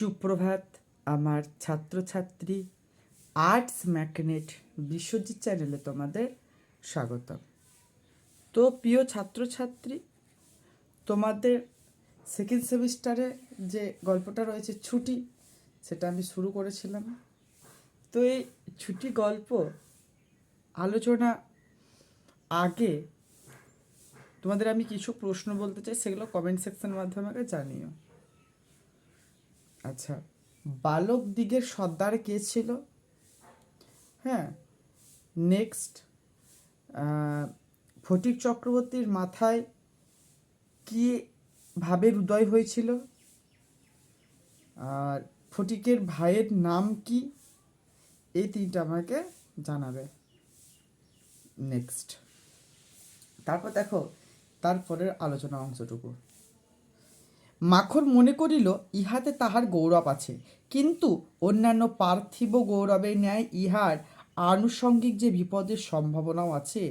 সুপ্রভাত, আমার ছাত্রছাত্রী, আর্টস ম্যাগনেট বিশ্বজিৎ চ্যানেলে তোমাদের স্বাগত তো প্রিয় ছাত্রছাত্রী, তোমাদের সেকেন্ড সেমিস্টারে যে গল্পটা রয়েছে ছুটি, সেটা আমি শুরু করেছিলাম। তো এই ছুটি গল্প, আলোচনা আগে তোমাদের আমি কিছু প্রশ্ন বলতে চাই, সেগুলো কমেন্ট সেকশনের মাধ্যমে জানিও। আচ্ছা বালক দিগের সর্দার কে ছিল? হ্যাঁ নেক্সট ফটিক চক্রবর্তীর মাথায় কি ভাবের উদয় হয়েছিল? আর ফটিকের ভাইয়ের নাম কি? এই তিনটা আমাকে জানাবে। নেক্সট তারপর দেখো, তারপরের আলোচনা অংশটুকু। মাখন মনে করিল, ইহাতে তাহার গৌরব আছে। কিন্তু অন্যান্য পার্থিব গৌরবের ন্যায় ইহার আনুষঙ্গিক যে বিপদের সম্ভাবনাও আছে,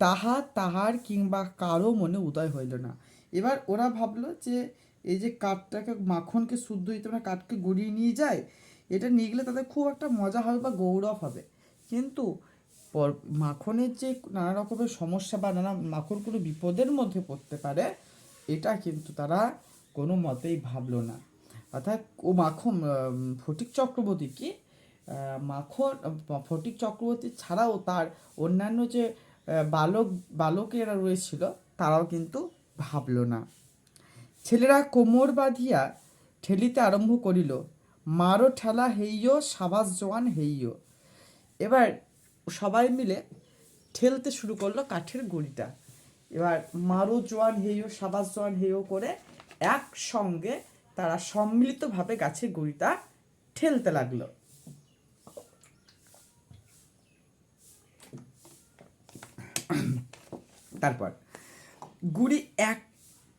তাহা তাহার কিংবা কারও মনে উদয় হইল না। এবার ওরা ভাবলো যে, এই যে কাঠটাকে, মাখনকে শুদ্ধ দিতে মানে কাঠকে গড়িয়ে নিয়ে যায়, এটা নিয়ে গেলে তাদের খুব একটা মজা হবে বা গৌরব হবে। কিন্তু পর, মাখনের যে নানা রকমের সমস্যা বা নানা মাখন কোনো বিপদের মধ্যে পড়তে পারে, এটা কিন্তু তারা কোনো মতেই ভাবলো না। অর্থাৎ ও মাখন ফটিক চক্রবর্তী কি? আহ, মাখন ফটিক চক্রবর্তী ছাড়াও তার অন্যান্য যে বালক বালকেরা রয়েছিল তারাও কিন্তু ভাবল না। ছেলেরা কোমর বাঁধিয়া ঠেলিতে আরম্ভ করিল মারো ঠেলা হেইয় সাবাস জোয়ান হেইয়। এবার সবাই মিলে ঠেলতে শুরু করল কাঠের গড়িটা। এবার মারো জোয়ান হেইও সাবাস জোয়ান হেইও করে একসঙ্গে তারা সম্মিলিতভাবে গাছের গড়িটা ঠেলতে লাগল। তারপর, গুড়ি এক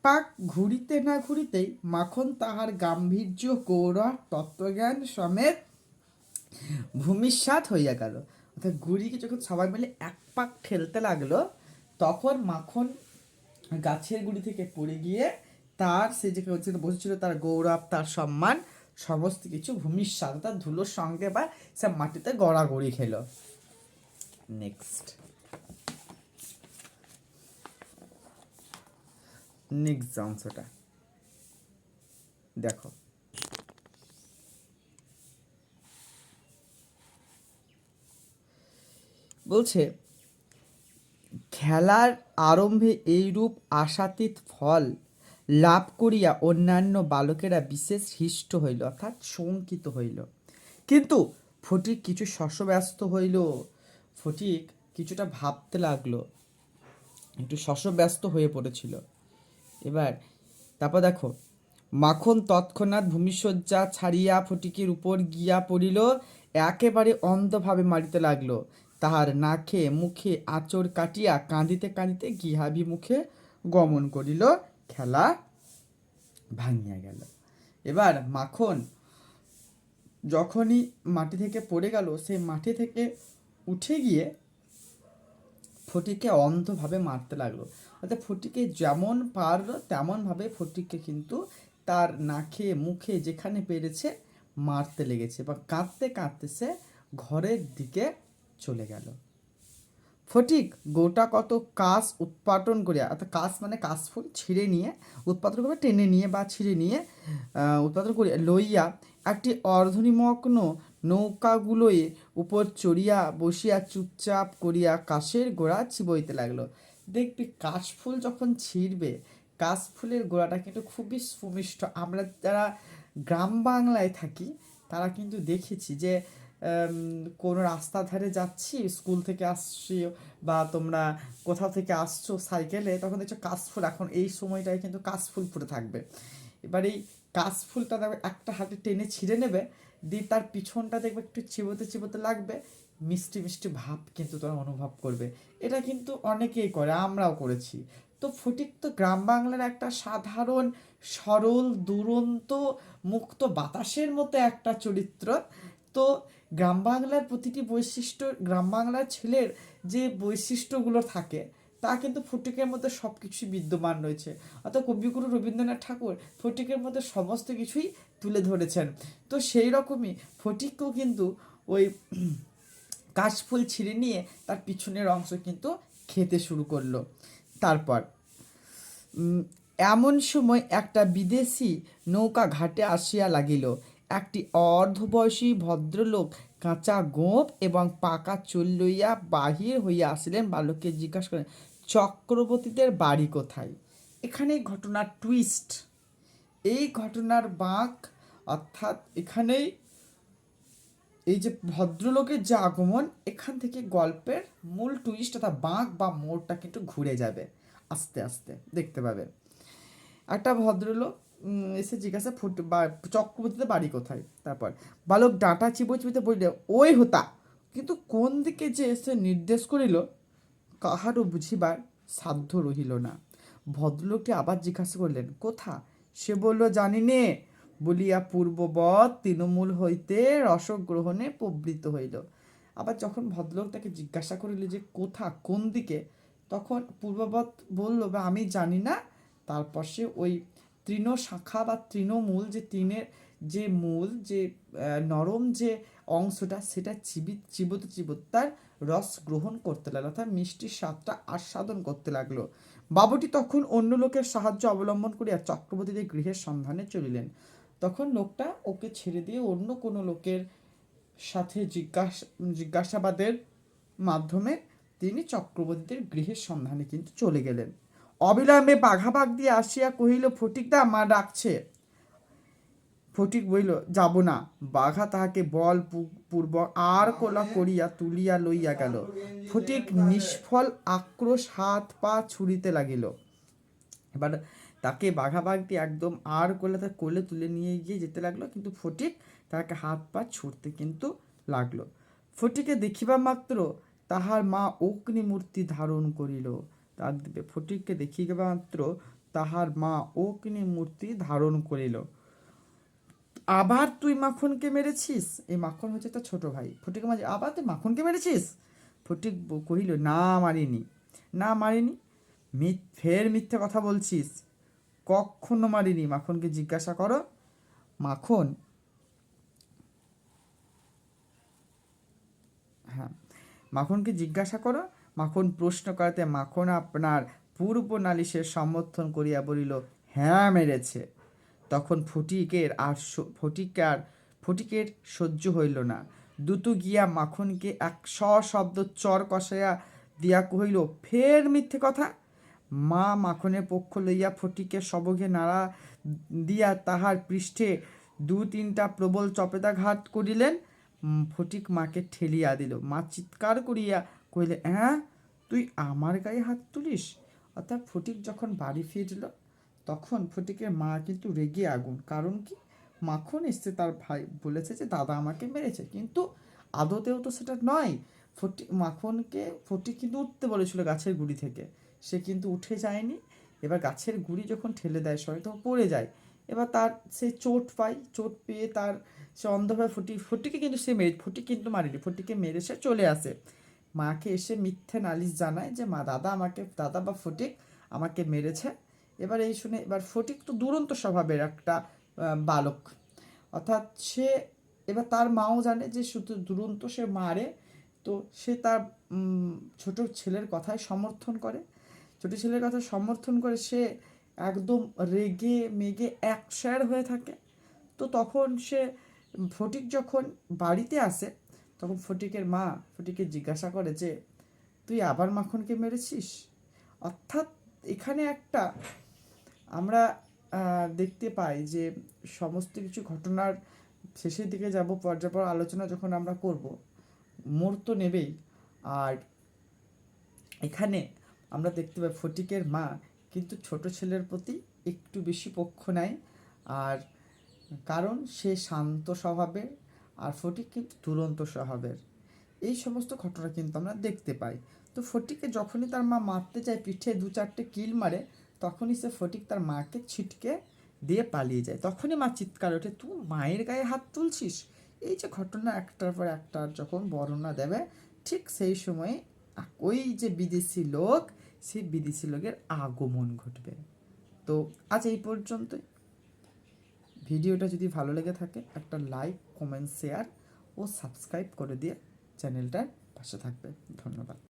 পাক ঘুরিতে না ঘুরিতেই মাখন তাহার গাম্ভীর্য, গৌরব, তত্ত্বজ্ঞান সমেত ভূমিসাৎ হইয়া গেল। অর্থাৎ গুড়িকে যখন সবাই মিলে এক পাক ঠেলতে লাগল, তখন মাখন গাছের গুড়ি থেকে পড়ে গিয়ে তার, সে যে যেখানে বসেছিল তার গৌরব, তার সম্মান, সমস্ত কিছু ভূমিসাৎ তার ধুলোর সঙ্গে বা সে মাটিতে গড়াগড়ি খেলো। নেক্সট নেক্সট অংশটা। দেখো। বলছে, খেলার আরম্ভে এইরূপ আশাতীত ফল লাভ করিয়া অন্যান্য বালকেরা বিশেষ হৃষ্ট হইল, অর্থাৎ শঙ্কিত হইল। কিন্তু ফটিক কিছু শশব্যস্ত হইল। ফটিক কিছুটা ভাবতে লাগল, একটু শশব্যস্ত হয়ে পড়েছিল। এবার তারপর দেখো, মাখন তৎক্ষণাৎ ভূমিশয্যা ছাড়িয়া ফটিকের উপর গিয়া পড়িল, একেবারে অন্ধভাবে মারিতে লাগল। তাহার নাকে মুখে আঁচড় কাটিয়া কাঁদিতে কাঁদিতে গৃহাভিমুখে গমন করিল। খেলা ভাঙিয়া গেল। এবার মাখন যখনই মাটি থেকে পড়ে গেল, সেই মাটি থেকে উঠে গিয়ে ফটিককে অন্ধভাবে মারতে লাগল। অর্থাৎ ফটিকে যেমন পারল, তেমনভাবে ফটিককে কিন্তু তার নাকে, মুখে যেখানে পেরেছে মারতে লেগেছে বা কাঁদতে কাঁদতে সে ঘরের দিকে চলে গেল। ফটিক, গোটা কত কাশ উৎপাটন করিয়া, অর্থাৎ কাশ মানে কাশফুল ছিঁড়ে নিয়ে, উৎপাদন করে টেনে নিয়ে বা ছিঁড়ে নিয়ে উৎপাদন করিয়া লইয়া একটি অর্ধনিমগ্ন নৌকাগুলোয় উপর চড়িয়া বসিয়া চুপচাপ করিয়া কাশের গোড়া চিবইতে লাগল। দেখবি কাশফুল যখন ছিঁড়বে কাশফুলের গোড়াটা কিন্তু খুবই সুমিষ্ট। আমরা যারা গ্রাম বাংলায় থাকি, তারা কিন্তু দেখেছি যে কোনো রাস্তার ধারে যাচ্ছি, স্কুল থেকে আসছি বা তোমরা কোথাও থেকে আসছো সাইকেলে, তখন দেখছ কাশফুল। এখন এই সময়টায় কিন্তু কাশফুল ফুটে থাকবে। এবার এই কাশফুলটা দেখবে একটা হাতে টেনে ছিঁড়ে নেবে, দিয়ে তার পিছনটা দেখবে একটু চিবোতে চিবোতে লাগবে, মিষ্টি মিষ্টি ভাব কিন্তু তোরা অনুভব করবে। এটা কিন্তু অনেকেই করে, আমরাও করেছি। তো ফটিক তো গ্রাম বাংলার একটা সাধারণ, সরল, দুরন্ত, মুক্ত বাতাসের মতো একটা চরিত্র তো গ্রাম বাংলার প্রতিটি বৈশিষ্ট্য, গ্রাম বাংলার ছেলের যে বৈশিষ্ট্যগুলো থাকে, তা কিন্তু ফটিকের মধ্যে সব কিছুই বিদ্যমান রয়েছে। অর্থাৎ কবিগুরু রবীন্দ্রনাথ ঠাকুর ফটিকের মধ্যে সমস্ত কিছুই তুলে ধরেছেন। তো সেই রকমই ফটিককেও কিন্তু ওই কাশফুল ছিঁড়ে নিয়ে তার পিছনের অংশ কিন্তু খেতে শুরু করল। তারপর এমন সময় একটা বিদেশি নৌকা ঘাটে আসিয়া লাগিল। একটি অর্ধবয়সী ভদ্রলোক কাঁচা গোপ এবং পাকা চুল লইয়া বাহির হইয়া আসিলেন। বালককে জিজ্ঞাসা করেন, চক্রবর্তীদের বাড়ি কোথায়? এখানে ঘটনার টুইস্ট এই ঘটনার বাঁক, অর্থাৎ এখানেই এই যে ভদ্রলোকের যে আগমন, এখান থেকে গল্পের মূল টুইস্ট অর্থাৎ বাঁক বা মোড়টা কিন্তু ঘুরে যাবে। আস্তে আস্তে দেখতে পাবে একটা ভদ্রলোক এসে জিজ্ঞাসা, ফুট, বা চক্রবর্তীতে বাড়ি কোথায়? তারপর, বালক ডাঁটা চিবো চিবিতে বললে, ওই হোতা। কিন্তু কোন দিকে যে এসে নির্দেশ করিল, কাহারও বুঝিবার সাধ্য রহিল না। ভদ্রলোকটি আবার জিজ্ঞাসা করলেন, কোথা? সে বলল, জানি নে। বলিয়া পূর্ববৎ তৃণমূল হইতে রসগ্রহণে প্রবৃত্ত হইল। আবার যখন ভদ্রলোক তাকে জিজ্ঞাসা করিল যে, কোথা, কোন দিকে? তখন পূর্ববৎ বলল, বা, আমি জানি না। তারপর সে ওই তৃণ শাখা বা তৃণমূল যে তৃণের যে মূল, যে নরম যে অংশটা, সেটা চিবি চিবোত চিবোত তার রস গ্রহণ করতে লাগল, অর্থাৎ মিষ্টির স্বাদটা আস্বাদন করতে লাগল। বাবুটি তখন অন্য লোকের সাহায্য অবলম্বন করিয়া চক্রবর্তীদের গৃহের সন্ধানে চলিলেন। তখন লোকটা ওকে ছেড়ে দিয়ে অন্য কোনো লোকের সাথে জিজ্ঞাসা, জিজ্ঞাসাবাদের মাধ্যমে তিনি চক্রবর্তীদের গৃহের সন্ধানে কিন্তু চলে গেলেন। অবিলম্বে বাঘাবাগ দিয়ে আসিয়া কহিল, ফটিকদা, মা ডাকছে। ফটিক বইল যাব না। বাঘা তাহাকে বল পূর্বক আর কোলা করিয়া তুলিয়া লইয়া গেল। ফটিক নিষ্ফল আক্রোশ হাত পা ছুড়িতে লাগিল। এবার তাকে বাঘাবাগটি একদম আর কোলে তার কোলে তুলে নিয়ে গিয়ে যেতে লাগল, কিন্তু ফটিক তাকে হাত পা ছুটতে কিন্তু লাগল। ফটিকে দেখিবা মাত্র তাহার মা অগ্নিমূর্তি ধারণ করিল। তার দিবে ফটিককে দেখিবা মাত্র তাহার মা অগ্নি মূর্তি ধারণ করিল। আবার তুই মাখনকে মেরেছিস? এই মাখন হচ্ছে তার ছোট ভাই। ফটিক মাঝে আবার তুই মাখনকে মেরেছিস? ফটিক কহিল, না, মারিনি। না, মারিনি? ফের মিথ্যে কথা বলছিস? কখনো মারিনি। মাখনকে জিজ্ঞাসা করো। মাখন হ্যাঁ মাখনকে জিজ্ঞাসা করো। মাখন প্রশ্ন করাতে মাখন আপনার পূর্ব নালিশের সমর্থন করিয়া বলিল হ্যাঁ মেরেছে। তখন ফটিকের আর স- ফটিক আর ফটিকের সহ্য হইল না। দুতু গিয়া মাখনকে এক শব্দ চর কষাইয়া দিয়া কহিল, ফের মিথ্যে কথা? মা মাখনের পক্ষ লইয়া ফটিকের সবগে নাড়া দিয়া তাহার পৃষ্ঠে দু তিনটা প্রবল চপেদাঘাত করিলেন। ফটিক মাকে ঠেলিয়া দিল। মা চিৎকার করিয়া কহিলে হ্যাঁ তুই আমার গায়ে হাত তুলিস? অর্থাৎ ফটিক যখন বাড়ি ফিরল, তখন ফটিকের মা কিন্তু রেগে আগুন। কারণ কি? মাখন এসছে তার ভাই, বলেছে যে, দাদা আমাকে মেরেছে। কিন্তু আদতেও তো সেটা নয়। ফটি, মাখনকে, ফটিক কিন্তু উঠতে বলেছিল গাছের গুড়ি থেকে। সে কিন্তু উঠে যায়নি। এবার গাছের গুড়ি যখন ঠেলে দেয় সবাই তখন পড়ে যায়। এবার তার সে চোট পায়। চোট পেয়ে তার সে অন্ধভাবে ফটি, ফটিকে কিন্তু সে মেরে, ফটিক কিন্তু মারেনি। ফটিকে মেরে সে চলে আসে। মাকে এসে মিথ্যে নালিশ জানায় যে, মা, দাদা আমাকে, দাদা বা ফটিক আমাকে মেরেছে। এবার এই শুনে, এবার ফটিক তো দুরন্ত স্বভাবের একটা বালক। অর্থাৎ সে, এবার তার মাও জানে যে শুধু দুরন্ত, সে মারে। তো সে তার ছোট ছেলের কথায় সমর্থন করে। ছোট ছেলের কথা সমর্থন করে সে একদম রেগে মেগে একশার হয়ে থাকে। তো তখন সে, ফটিক যখন বাড়িতে আসে তখন ফটিকের মা ফটিকে জিজ্ঞাসা করে যে, তুই আবার মাখনকে মেরেছিস? অর্থাৎ এখানে একটা আমরা দেখতে পাই যে সমস্ত কিছু ঘটনার শেষের দিকে যাব, পর্যাপর আলোচনা যখন আমরা করব, মোড় তো নেবেই। আর এখানে আমরা দেখতে পাই ফটিকের মা কিন্তু ছোট ছেলের প্রতি একটু বেশি পক্ষ নেয় আর কারণ সে শান্ত স্বভাবের আর ফটিক কিন্তু দুরন্ত স্বভাবের। এই সমস্ত ঘটনা কিন্তু আমরা দেখতে পাই। তো ফটিককে যখনই তার মা মারতে যায়, পিঠে দু চারটে কিল মারে, তখনই সে ফটিক তার মাকে ছিটকে দিয়ে পালিয়ে যায়। তখনই মা চিৎকার ওঠে, তুই মায়ের গায়ে হাত তুলছিস? এই যে ঘটনা একটার পর একটা যখন বর্ণনা দেবে, ঠিক সেই সময়ে ওই যে বিদেশি লোক, সেই বিদেশি লোকের আগমন ঘটবে। তো আজ এই পর্যন্তই। ভিডিওটা যদি ভালো লেগে থাকে, একটা লাইক কমেন্ট শেয়ার ও সাবস্ক্রাইব করে দিয়ে চ্যানেলটার পাশে থাকবে। ধন্যবাদ।